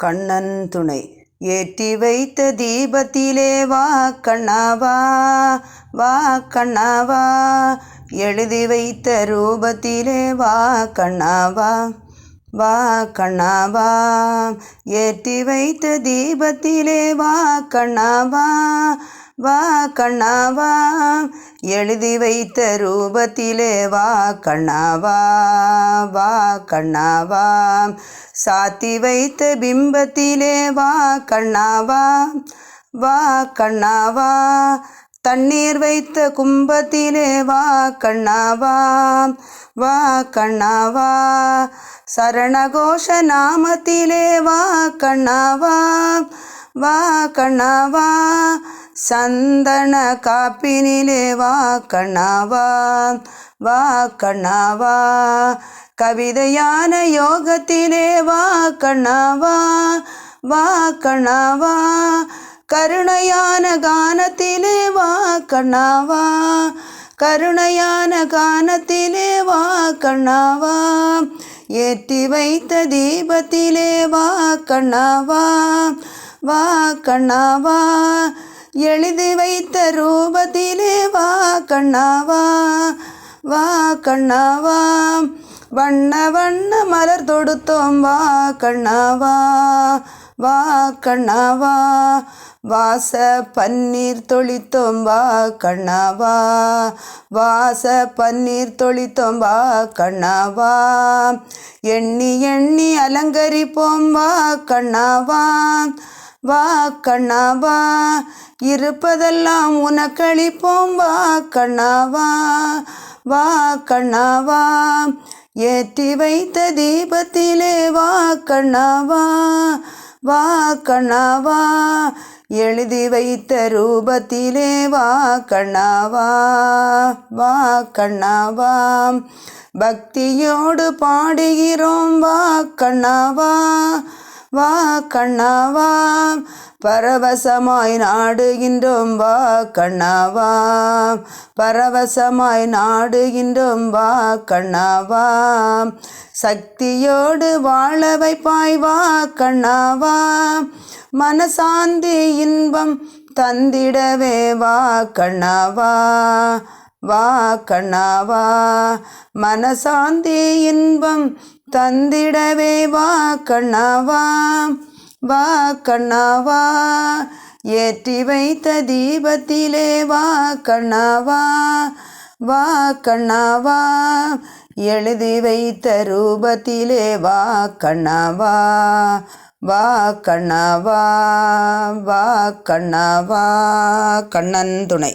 கண்ணன் துணை. ஏற்றி வைத்த தீபத்திலே வா கண்ணாவா வா கண்ணாவா எழுதி வைத்த ரூபத்திலே வா கண்ணாவா வா கண்ணாவா ஏற்றி வைத்த தீபத்திலே வா கண்ணாவா வா கண்ணாவா எழுதி வைத்த ரூபத்திலே வா கண்ணாவா வா. கண்ணாவா சாத்தி வைத்த பிம்பத்திலே வா கண்ணாவா வா. கண்ணாவா தண்ணீர் வைத்த கும்பத்திலே வா கண்ணாவா வா. கண்ணாவா சரணகோஷ நாமத்திலே வா கண்ணாவா வா. கண்ணாவா சந்தன காப்பினிலே வா கண்ணாவா வா கண்ணாவா. கவிதையான யோகத்திலே வா கண்ணாவா வா கண்ணாவா. கருணையான கானத்திலே வா கண்ணாவா. கருணையான கானத்திலே வா கண்ணாவா. ஏற்றி வைத்த தீபத்திலே வா கண்ணாவா வா கண்ணாவா. எழுதி வைத்த ரூபத்திலே வா கண்ணாவா வா கண்ணாவா வண்ண வண்ண மலர் தொடுத்தோம். வா கண்ணாவா வா கண்ணாவா வாச பன்னீர் தொளித்தோம். வா கண்ணாவா வாச பன்னீர் தொளித்தோம். வா கண்ணாவா எண்ணி எண்ணி அலங்கரிப்போம். வா கண்ணாவா வா கண்ணாவா இருப்பதெல்லாம் உனக்களிப்போம். வா கண்ணாவா வா. கண்ணாவா ஏற்றி வைத்த தீபத்திலே வா கண்ணாவா வா. கண்ணாவா எழுதி வைத்த ரூபத்திலே வா கண்ணாவா வா. கண்ணாவா பக்தியோடு பாடுகிறோம். வா கண்ணாவா வா கண்ணாவா பரவசமாய் நாடுகின்றோம் வா கண்ணாவா பரவசமாய் நாடுகின்றோம் வா கண்ணாவா சக்தியோடு வாழ வைப்பாய் வா கண்ணாவா மனசாந்தி இன்பம் தந்திடவே வா கண்ணாவா வா கண்ணாவா மனசாந்தி இன்பம் தந்திடவே வா கண்ணாவா வா. கண்ணாவா ஏற்றி வைத்த தீபத்திலே வா கண்ணாவா வா. கண்ணாவா எழுதி வைத்த ரூபத்திலே வா கண்ணாவா வா. கண்ணாவா வா. கண்ணாவா கண்ணன் துணை.